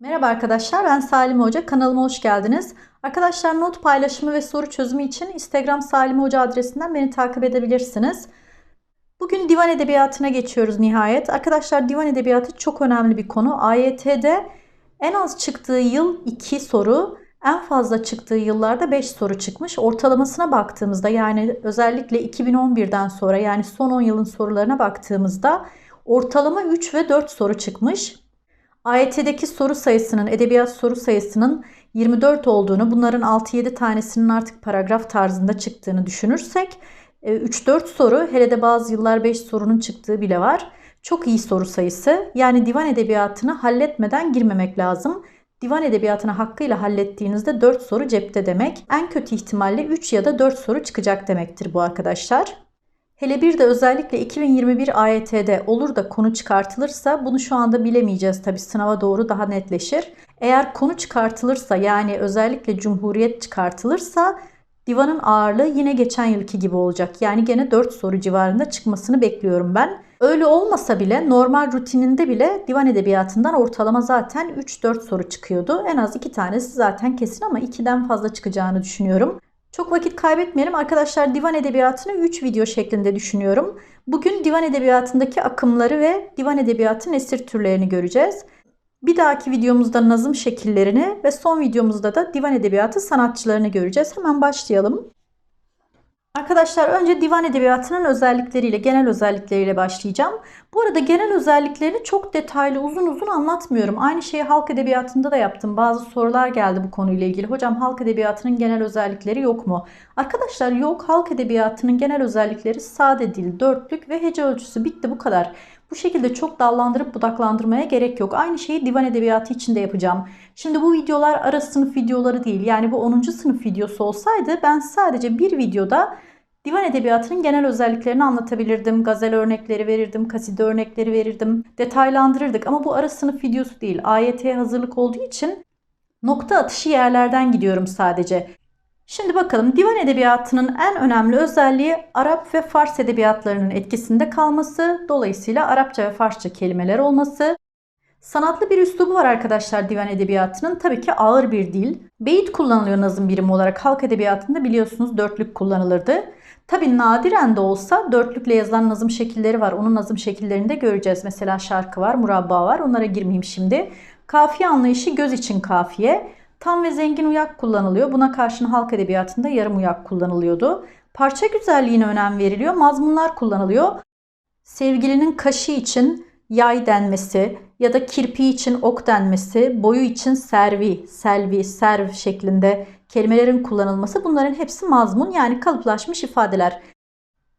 Merhaba arkadaşlar ben Salim Hoca kanalıma hoş geldiniz. Arkadaşlar not paylaşımı ve soru çözümü için Instagram Salim Hoca adresinden beni takip edebilirsiniz. Bugün divan edebiyatına geçiyoruz nihayet. Arkadaşlar divan edebiyatı çok önemli bir konu. AYT'de en az çıktığı yıl 2 soru, en fazla çıktığı yıllarda 5 soru çıkmış. Ortalamasına baktığımızda yani özellikle 2011'den sonra yani son 10 yılın sorularına baktığımızda ortalama 3 ve 4 soru çıkmış. AYT'deki soru sayısının, edebiyat soru sayısının 24 olduğunu, bunların 6-7 tanesinin artık paragraf tarzında çıktığını düşünürsek 3-4 e, soru, hele de bazı yıllar 5 sorunun çıktığı bile var. Çok iyi soru sayısı. Yani divan edebiyatını halletmeden girmemek lazım. Divan edebiyatını hakkıyla hallettiğinizde 4 soru cepte demek. En kötü ihtimalle 3 ya da 4 soru çıkacak demektir bu arkadaşlar. Hele bir de özellikle 2021 AYT'de olur da konu çıkartılırsa bunu şu anda bilemeyeceğiz tabi sınava doğru daha netleşir. Eğer konu çıkartılırsa yani özellikle Cumhuriyet çıkartılırsa divanın ağırlığı yine geçen yılki gibi olacak. Yani gene 4 soru civarında çıkmasını bekliyorum ben. Öyle olmasa bile normal rutininde bile divan edebiyatından ortalama zaten 3-4 soru çıkıyordu. En az 2 tanesi zaten kesin ama 2'den fazla çıkacağını düşünüyorum. Çok vakit kaybetmeyelim. Arkadaşlar divan edebiyatını 3 video şeklinde düşünüyorum. Bugün divan edebiyatındaki akımları ve divan edebiyatı esir türlerini göreceğiz. Bir dahaki videomuzda nazım şekillerini ve son videomuzda da divan edebiyatı sanatçılarını göreceğiz. Hemen başlayalım. Arkadaşlar önce divan edebiyatının özellikleriyle, genel özellikleriyle başlayacağım. Bu arada genel özelliklerini çok detaylı, uzun uzun anlatmıyorum. Aynı şeyi halk edebiyatında da yaptım. Bazı sorular geldi bu konuyla ilgili. Hocam halk edebiyatının genel özellikleri yok mu? Arkadaşlar yok. Halk edebiyatının genel özellikleri sade dil, dörtlük ve hece ölçüsü. Bitti bu kadar. Bu şekilde çok dallandırıp budaklandırmaya gerek yok. Aynı şeyi divan edebiyatı için de yapacağım. Şimdi bu videolar ara sınıf videoları değil. Yani bu 10. sınıf videosu olsaydı ben sadece bir videoda divan edebiyatının genel özelliklerini anlatabilirdim. Gazel örnekleri verirdim, kaside örnekleri verirdim. Detaylandırırdık ama bu ara sınıf videosu değil. AYT'ye hazırlık olduğu için nokta atışı yerlerden gidiyorum sadece. Şimdi bakalım divan edebiyatının en önemli özelliği Arap ve Fars edebiyatlarının etkisinde kalması, dolayısıyla Arapça ve Farsça kelimeler olması. Sanatlı bir üslubu var arkadaşlar divan edebiyatının. Tabii ki ağır bir dil. Beyit kullanılıyor nazım birimi olarak. Halk edebiyatında biliyorsunuz dörtlük kullanılırdı. Tabii nadiren de olsa dörtlükle yazılan nazım şekilleri var. Onun nazım şekillerini de göreceğiz. Mesela şarkı var, murabba var. Onlara girmeyeyim şimdi. Kafiye anlayışı göz için kafiye. Tam ve zengin uyak kullanılıyor. Buna karşın halk edebiyatında yarım uyak kullanılıyordu. Parça güzelliğine önem veriliyor. Mazmunlar kullanılıyor. Sevgilinin kaşı için yay denmesi ya da kirpi için ok denmesi, boyu için servi, selvi, serv şeklinde kelimelerin kullanılması bunların hepsi mazmun yani kalıplaşmış ifadeler.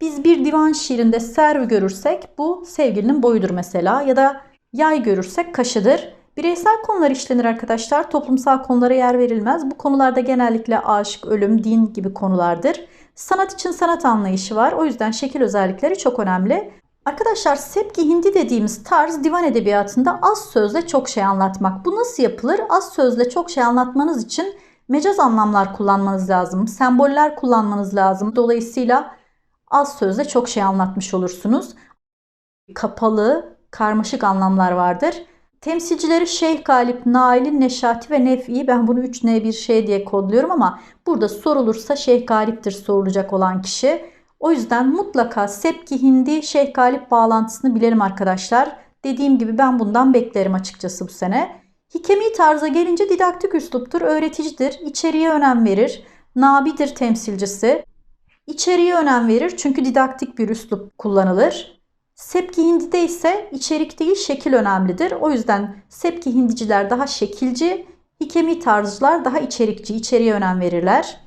Biz bir divan şiirinde serv görürsek bu sevgilinin boyudur mesela ya da yay görürsek kaşıdır. Bireysel konular işlenir arkadaşlar. Toplumsal konulara yer verilmez. Bu konularda genellikle aşk, ölüm, din gibi konulardır. Sanat için sanat anlayışı var. O yüzden şekil özellikleri çok önemli. Arkadaşlar sepki hindi dediğimiz tarz divan edebiyatında az sözle çok şey anlatmak. Bu nasıl yapılır? Az sözle çok şey anlatmanız için mecaz anlamlar kullanmanız lazım. Semboller kullanmanız lazım. Dolayısıyla az sözle çok şey anlatmış olursunuz. Kapalı, karmaşık anlamlar vardır. Temsilcileri Şeyh Galip, Nail'in Neşati ve Nef'i ben bunu 3N bir şey diye kodluyorum ama burada sorulursa Şeyh Galip'tir sorulacak olan kişi. O yüzden mutlaka Sepki Hindi Şeyh Galip bağlantısını bilelim arkadaşlar. Dediğim gibi ben bundan beklerim açıkçası bu sene. Hikemi tarza gelince didaktik üsluptur, öğreticidir, içeriye önem verir, nabidir temsilcisi. İçeriye önem verir çünkü didaktik bir üslup kullanılır. Sepki Hindi'de ise içerik değil şekil önemlidir. O yüzden Sepki Hindiciler daha şekilci, Hikemi tarzcılar daha içerikçi, içeriye önem verirler.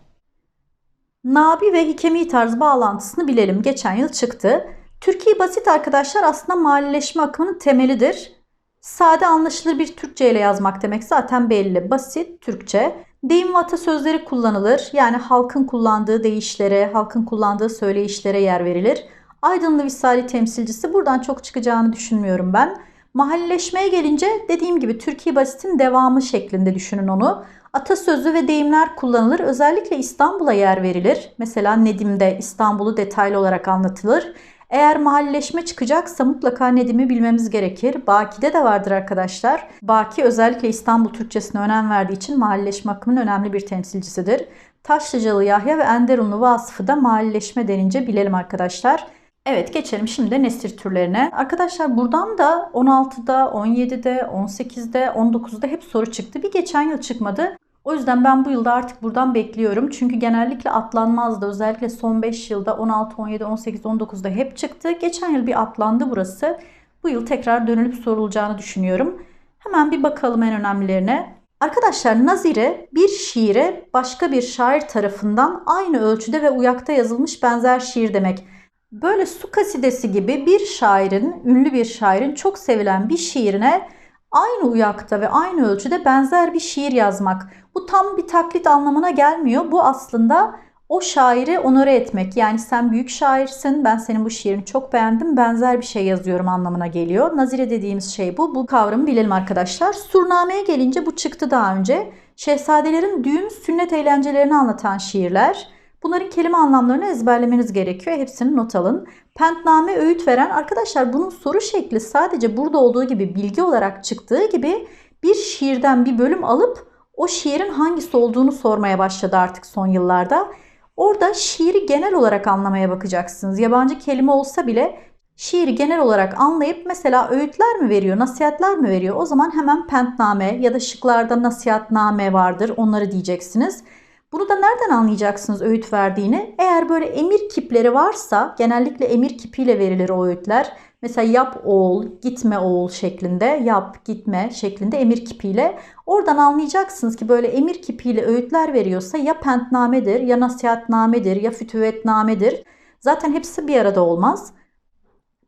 Nabi ve Hikemi tarz bağlantısını bilelim. Geçen yıl çıktı. Türkiye basit arkadaşlar aslında malileşme akımının temelidir. Sade anlaşılır bir Türkçe ile yazmak demek zaten belli. Basit Türkçe. Deyim ve atasözleri kullanılır. Yani halkın kullandığı deyişlere, halkın kullandığı söyleyişlere yer verilir. Aydınlı Visali temsilcisi buradan çok çıkacağını düşünmüyorum ben. Mahalleşmeye gelince dediğim gibi Türkiye Basit'in devamı şeklinde düşünün onu. Atasözü ve deyimler kullanılır. Özellikle İstanbul'a yer verilir. Mesela Nedim'de İstanbul'u detaylı olarak anlatılır. Eğer mahalleşme çıkacaksa mutlaka Nedim'i bilmemiz gerekir. Baki'de de vardır arkadaşlar. Baki özellikle İstanbul Türkçesine önem verdiği için mahalleşme akımının önemli bir temsilcisidir. Taşlıcalı Yahya ve Enderunlu Vasfı da mahalleşme denince bilelim arkadaşlar. Evet geçelim şimdi nesir türlerine. Arkadaşlar buradan da 16'da, 17'de, 18'de, 19'da hep soru çıktı. Bir geçen yıl çıkmadı. O yüzden ben bu yılda artık buradan bekliyorum. Çünkü genellikle atlanmazdı. Özellikle son 5 yılda 16, 17, 18, 19'da hep çıktı. Geçen yıl bir atlandı burası. Bu yıl tekrar dönülüp sorulacağını düşünüyorum. Hemen bir bakalım en önemlilerine. Arkadaşlar nazire bir şiire başka bir şair tarafından aynı ölçüde ve uyakta yazılmış benzer şiir demek. Böyle su kasidesi gibi bir şairin, ünlü bir şairin çok sevilen bir şiirine aynı uyakta ve aynı ölçüde benzer bir şiir yazmak. Bu tam bir taklit anlamına gelmiyor. Bu aslında o şairi onore etmek. Yani sen büyük şairsin, ben senin bu şiirini çok beğendim, benzer bir şey yazıyorum anlamına geliyor. Nazire dediğimiz şey bu. Bu kavramı bilelim arkadaşlar. Surname'ye gelince bu çıktı daha önce. Şehzadelerin düğün, sünnet eğlencelerini anlatan şiirler. Bunların kelime anlamlarını ezberlemeniz gerekiyor. Hepsini not alın. Pentname öğüt veren arkadaşlar bunun soru şekli sadece burada olduğu gibi bilgi olarak çıktığı gibi bir şiirden bir bölüm alıp o şiirin hangisi olduğunu sormaya başladı artık son yıllarda. Orada şiiri genel olarak anlamaya bakacaksınız. Yabancı kelime olsa bile şiiri genel olarak anlayıp mesela öğütler mi veriyor, nasihatler mi veriyor? O zaman hemen pentname ya da şıklarda nasihatname vardır onları diyeceksiniz. Bunu da nereden anlayacaksınız öğüt verdiğini? Eğer böyle emir kipleri varsa genellikle emir kipiyle verilir o öğütler. Mesela yap oğul, gitme oğul şeklinde, yap, gitme şeklinde emir kipiyle. Oradan anlayacaksınız ki böyle emir kipiyle öğütler veriyorsa ya pentnamedir, ya nasihatnamedir, ya fütüvetnamedir. Zaten hepsi bir arada olmaz.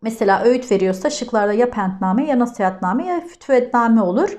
Mesela öğüt veriyorsa şıklarda ya pentname ya nasihatname ya fütüvetname olur.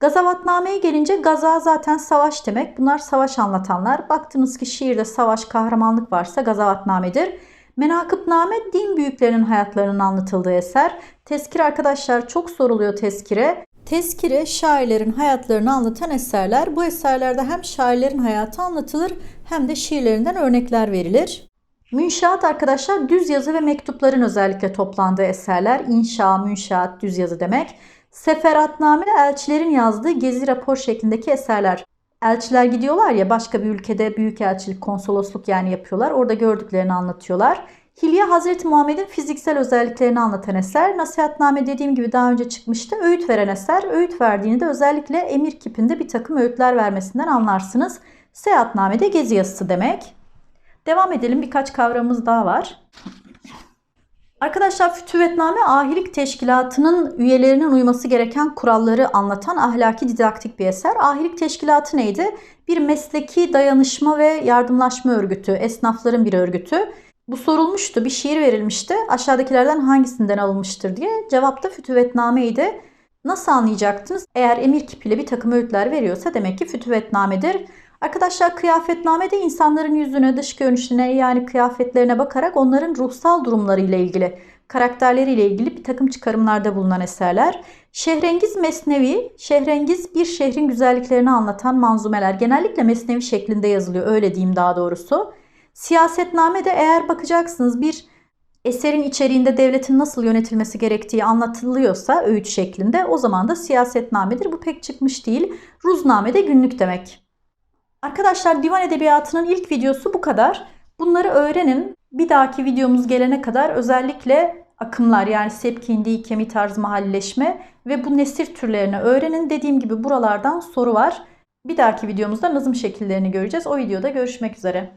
Gazavatname'ye gelince gaza zaten savaş demek. Bunlar savaş anlatanlar. Baktınız ki şiirde savaş, kahramanlık varsa gazavatnamedir. Menakıbname din büyüklerinin hayatlarının anlatıldığı eser. Tezkire arkadaşlar çok soruluyor tezkire. Tezkire şairlerin hayatlarını anlatan eserler. Bu eserlerde hem şairlerin hayatı anlatılır hem de şiirlerinden örnekler verilir. Münşaat arkadaşlar düz yazı ve mektupların özellikle toplandığı eserler. İnşa, münşaat, düz yazı demek. Seferatname elçilerin yazdığı gezi rapor şeklindeki eserler. Elçiler gidiyorlar ya başka bir ülkede büyükelçilik, konsolosluk yani yapıyorlar. Orada gördüklerini anlatıyorlar. Hilye Hazreti Muhammed'in fiziksel özelliklerini anlatan eser. Nasihatname dediğim gibi daha önce çıkmıştı. Öğüt veren eser. Öğüt verdiğini de özellikle emir kipinde bir takım öğütler vermesinden anlarsınız. Seyahatname de gezi yazısı demek. Devam edelim birkaç kavramımız daha var. Arkadaşlar Fütüvetname ahilik teşkilatının üyelerinin uyması gereken kuralları anlatan ahlaki didaktik bir eser. Ahilik teşkilatı neydi? Bir mesleki dayanışma ve yardımlaşma örgütü, esnafların bir örgütü. Bu sorulmuştu, bir şiir verilmişti. Aşağıdakilerden hangisinden alınmıştır diye. Cevap da Fütüvetname'ydi. Nasıl anlayacaktınız? Eğer emir kipiyle bir takım öğütler veriyorsa demek ki Fütüvetname'dir. Arkadaşlar kıyafetnamede insanların yüzüne, dış görünüşüne yani kıyafetlerine bakarak onların ruhsal durumlarıyla ilgili, karakterleriyle ilgili bir takım çıkarımlarda bulunan eserler. Şehrengiz Mesnevi, Şehrengiz bir şehrin güzelliklerini anlatan manzumeler. Genellikle Mesnevi şeklinde yazılıyor, öyle diyeyim daha doğrusu. Siyasetname de eğer bakacaksınız bir eserin içeriğinde devletin nasıl yönetilmesi gerektiği anlatılıyorsa öğüt şeklinde o zaman da siyasetnamedir. Bu pek çıkmış değil. Ruzname de günlük demek. Arkadaşlar divan edebiyatının ilk videosu bu kadar. Bunları öğrenin. Bir dahaki videomuz gelene kadar özellikle akımlar yani sepkindi, kemi tarz mahalleşme ve bu nesir türlerini öğrenin. Dediğim gibi buralardan soru var. Bir dahaki videomuzda nazım şekillerini göreceğiz. O videoda görüşmek üzere.